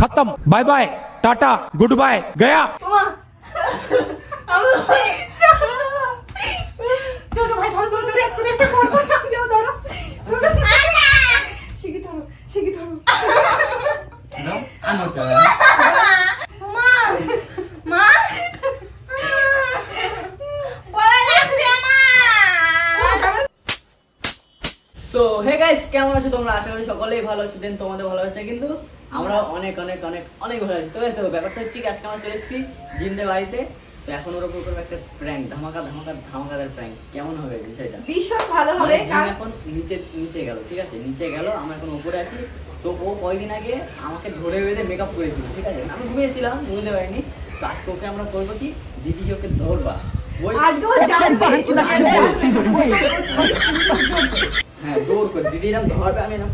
খতম bye bye tata good bye Gaya তো হে গাইস কেমন আছো তোমরা আশা করি সকলেই ভালো আছো দেন তোমাদের ভালো আছে কিন্তু আমরা অনেক অনেক অনেক অনেক ভালো আছি তো এই তো ব্যাপারটা হচ্ছে কি আজকে আমরা চলে এসেছি জিমদের বাড়িতে তো এখন ওর উপর করব একটা প্র্যাঙ্ক ধামাকা ধামাকা ধামাকাদার প্র্যাঙ্ক কেমন হবে বিষয়টা ভীষণ ভালো হবে মানে কারণ- এখন নিচে নিচে গেল ঠিক আছে নিচে গেল আমরা এখন উপরে আছি তো ও কয়দিন আগে আমাকে ধরে বেঁধে মেকআপ করেছিল ঠিক আছে আমি ঘুমিয়েছিলাম বুঝতে পারিনি তো আজকে ওকে আমরা করব কি দিদিকে ওকে ধরবা হ্যাঁ জোর করে দিদি এরকম ধরবে আমি এরকম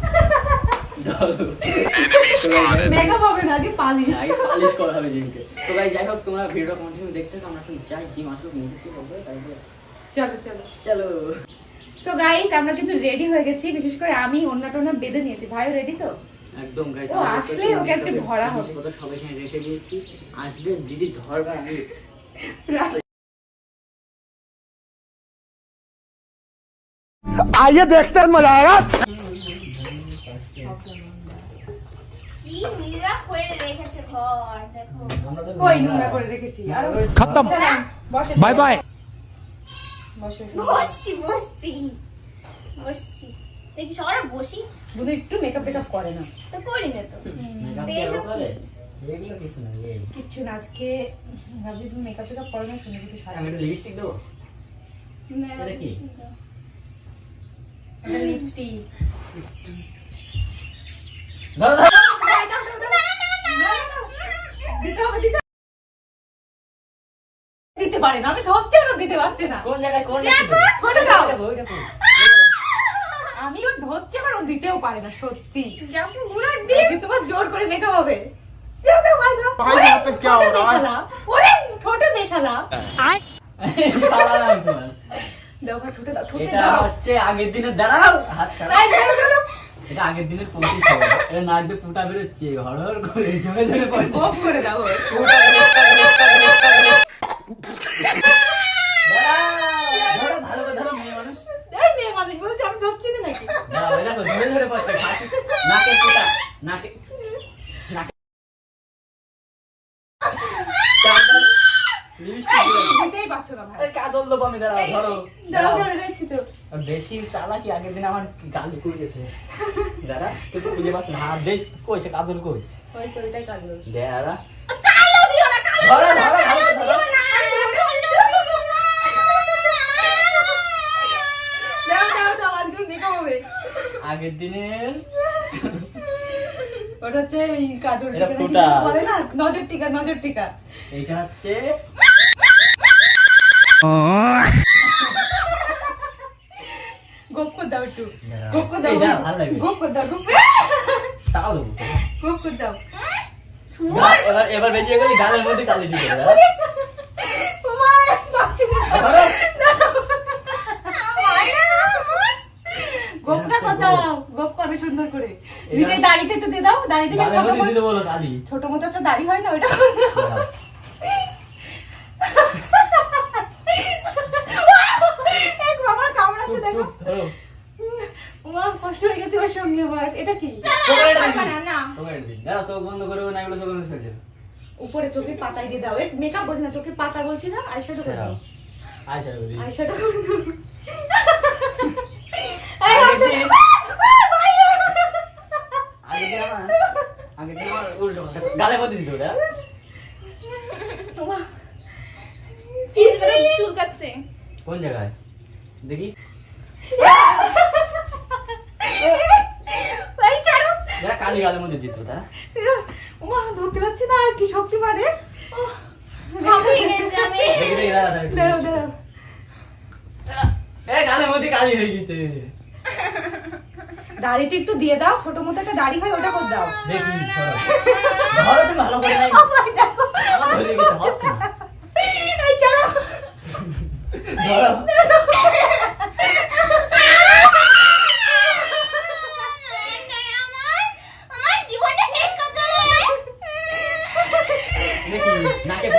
মেকআপ হবে না আগে পালিশ আগে পালিশ করা হবে জিমকে তো ভাই যাই হোক তোমরা ভিডিও কন্টিনিউ দেখতে থাকো আমরা এখন যাই জিম আসুক নিচে থেকে হবে তারপরে চলো চলো চলো সো গাইস আমরা কিন্তু রেডি হয়ে গেছি বিশেষ করে আমি অন্য টন্না বেঁধে নিয়েছি ভাইও রেডি তো একদম গাইস ও, আসলে ওকে আজকে ধরা হবে। কথা সবাই এখানে রেখে দিয়েছি আসবে দিদি ধরবে আমি आइए देखते हैं मजा आएगा কি হ্যাঁ। Bye bye. বসছি বসছি। বসছি। দেখি বসি। বুধু একটু মেকআপ টেকআপ করে না। তো করি না তো। কিছু না আজকে তুমি মেকআপ করো না শুনে সাজা লিপস্টিক দেবো? লিপস্টিক দিতে হবে দিতে আমি ধরছি আর দিতে পারছে না। কোন জায়গায় কোন ধরছি আর দিতেও পারে না সত্যি। তোমার জোর করে মেকআপ হবে। ঠোঁটে দেখালা দেখো ঠোঁটে দাও আগের দিনে দাঁড়াও। এটা আগের দিনের পঁচিশ হবে এটা নাক দিয়ে ফুটা বেরোচ্ছে হর করে পড়ছে। গোপ করে দাও নাকি? না ভাই কাজল দেবো আমি, দাঁড়াও, ধরো, দাঁড়াও। ধরে তো বেশি চালাকি আগের দিন আমার গালি করেছে দাঁড়া কিছু খুঁজে পাচ্ছি না হাত দেখ কই সে কাজল কই ওই তো ওইটাই কাজ হলো দাঁড়া কালো দিও না কালো দিও না কালো দিও না দাও দাও দাও আজকে মেকআপ হবে আগের দিনের ওটা হচ্ছে এই কাজল টিকা নজর টিকা নজর টিকা এটা হচ্ছে গোপ করে দাও একটু দাঁড়াও। গোপ করে দাও গোপ করে দাও গোপ তাও গোপ করে দাও। এবার এবার বেশি গেলে গালের মধ্যে কালি দিতে হবে ওমা পাচ্ছি না ধরো। গোপ কথা গোপ করবে সুন্দর করে। নিচে দাড়িতে একটু দিয়ে দাও দাড়িতে ছোট মতো ছোট মতো একটা দাড়ি হয় না ওটা দাঁড়াও। এক আমার কামড়াচ্ছে চুপ, দেখো চুপ, ধরো। ওমা কষ্ট হয়ে গেছে ওর সঙ্গে আমার এটা কি? তোকে এটা দিবি। না, না। তোকে এটা দিবি। দাঁড়াও, চোখ বন্ধ করবে না এগুলো চোখ বন্ধ করে উপরে চোখের পাতায় দিয়ে দাও। মেকআপ বলছি না চোখের পাতা বলছি না আইশ্যাডো করে দাও। আইশ্যাডো করে উল্টো দিতে হবে, হ্যাঁ? চুলকাচ্ছে কোন জায়গায়? দেখি এই ছাড়ো যারা কালি গালের মধ্যে দিত তা। ওমা ধরতে পারছি না কি শক্তি দাড়িতে একটু দিয়ে দাও ছোট মতো একটা দাড়ি হয় ওটা করে দাও। দেখি ভালো করে নাই ওই দেখো। আমার ধরে গেছে হচ্ছে না এই ছাড়ো ধরো আমার আমার জীবনটা শেষ করতে হবে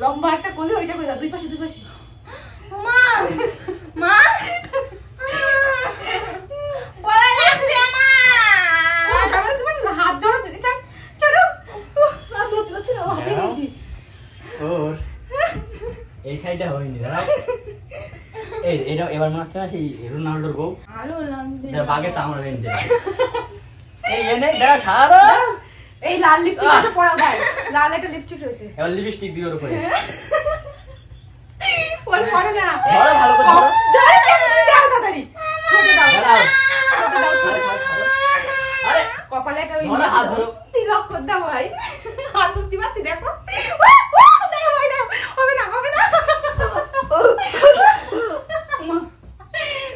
লম্বা একটা কলি ওইটা করে দাও দুই পাশে দুই পাশে। মা মা। গলা লাগছে ও, আমার তারপরে তোমার হাত ধরো ধরতে পারছি না। গেছি। ওর এই সাইডটা হয়নি দাঁড়াও। এই এটা এবার মনে হচ্ছে না সেই রোনাল্ডোর বউ? ভালো লাগছে। বাঘের চামড়া যায় এই এনে দাঁড়া ছাড়ো। এই লাল লিপস্টিকটা পরা ভাই লাল একটা লিপস্টিক রয়েছে। এবার লিপস্টিক দিয়ে ওর উপরে। ওর পরে না। ধরো ভালো করে ধরো। ধরে ধরে, দাও তাড়াতাড়ি। ঠোঁটে দাও দাঁড়াও ঠোঁটে দাও, ঠোঁটে দাও। আরে কপালে একটা ওই ধরো, হাত ধরো। তিলক কর দাও ভাই। হাত ধরতে পারছি দেখো উহ, উহ, দাঁড়াও ভাই, দাঁড়াও। হবে না হবে না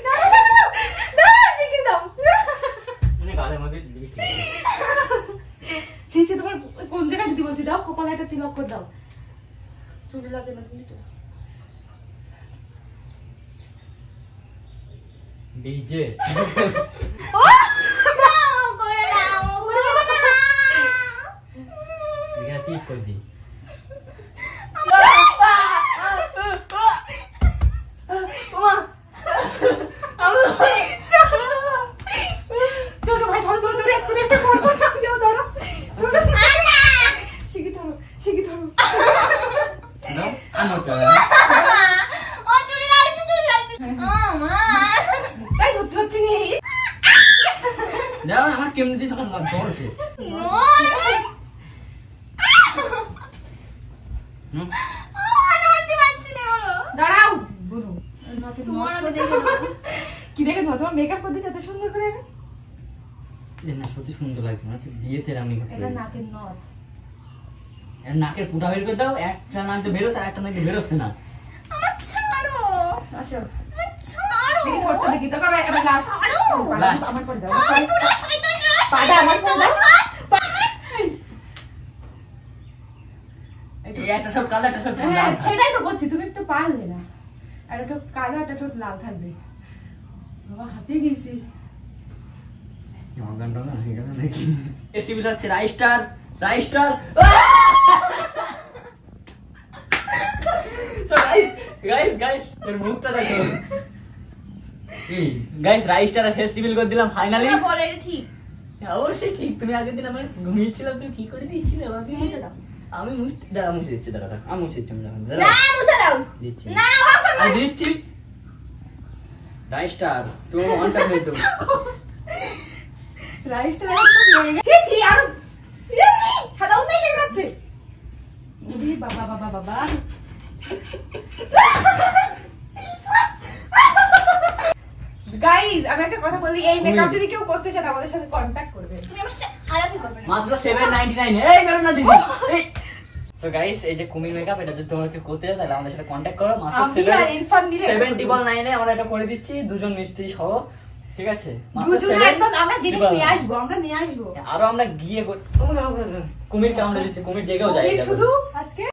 দাঁড়াও, দাঁড়াও, দাঁড়াও, দাঁড়াও, শিখিয়ে দাও মানে গালের মধ্যে লিপস্টিক ছি ছি, তোমার কোন জায়গায় দিদি বলছি দাও কপালে একটা তিলক করে দাও চুল লাগে না তুমি তো ডিজে নাও করে দিই ভাই ধরো ধরো ধরো একটু একটা করব না যাও ধরো ধরো শিখি ধরো শিখি ধরো দাও ও চুরি লাগছে চুরি লাগছে। মা। তাই ধরতে পারছি নি। দাও আমার কেমনে দিয়েছে এখন আমার ধরছে দাঁড়াও। বলু। তোমার আমি দেখে কি দেখে ধর তোমার মেকআপ করতে এত সুন্দর করে আমি? না সত্যি সুন্দর লাগছে মনে বিয়েতে আমি এটা নাকের নথ। নাকের পুটা বের করে দাও একটা নাক দিয়ে বেরোচ্ছে আর একটা নাক দিয়ে বেরোচ্ছে না। আমার ছাড়ো! আসো। তো সব কালো একটা সব হ্যাঁ লাল। সেটাই তো বলছি তুমি তো পারলে না। আর একটা কালো একটা ঠোঁট লাল থাকবে। বাবা হাঁপিয়ে গেছি। না নাকি এসটিভি রাইস্টার রাইস্টার সো গাইস গাইস গাইস তোর মুখটা দেখো। এই গাইস রাইস্টার ফেস্টিভ্যাল করে দিলাম ফাইনালি এটা ঠিক? অবশ্যই ঠিক। তুমি আগের দিন আমার ঘুমিয়েছিলাম তুমি কি করে দিয়েছিলে আমাকে? মুছে দাও। আমি মুছতে দাঁড়া মুছে দিচ্ছি দাঁড়া দাঁড়া, আমি মুছে দিচ্ছি দাঁড়া, না মুছে দাও। দিচ্ছি। না ও করবে দিচ্ছি। রাইস্টার তুমি অনটা হয়ে তো রাইসটা একটু লেগে গেছে। ছি আর। সাদা উঠে লেগে যাচ্ছে। বাবা বাবা বাবা। গাইস আমি একটা কথা বলি এই মেকআপ যদি কেউ করতে চান আমাদের সাথে কন্টাক্ট করবে। তুমি আমার সাথে আলাদা করবে মাত্র সেভেন নাইনটি নাইন এই বেরো না দিদি। এই গাইস এই যে কুমির মেকআপ এটা যদি তোমরা কেউ করতে চাও তাহলে আমাদের সাথে কন্ট্যাক্ট করো। মাত্র আমি আর ইরফান মিলে সেভেন ট্রিপল নাইনে আমরা এটা করে দিচ্ছি। দুজন মিস্ত্রি সহ। ঠিক আছে? দুজনে 7 একদম আমরা জিনিস নিয়ে আসব আমরা নিয়ে আসব। আরও আমরা গিয়ে কুমির কামড়ে দিচ্ছে। কুমির জেগেও যায় শুধু আজকে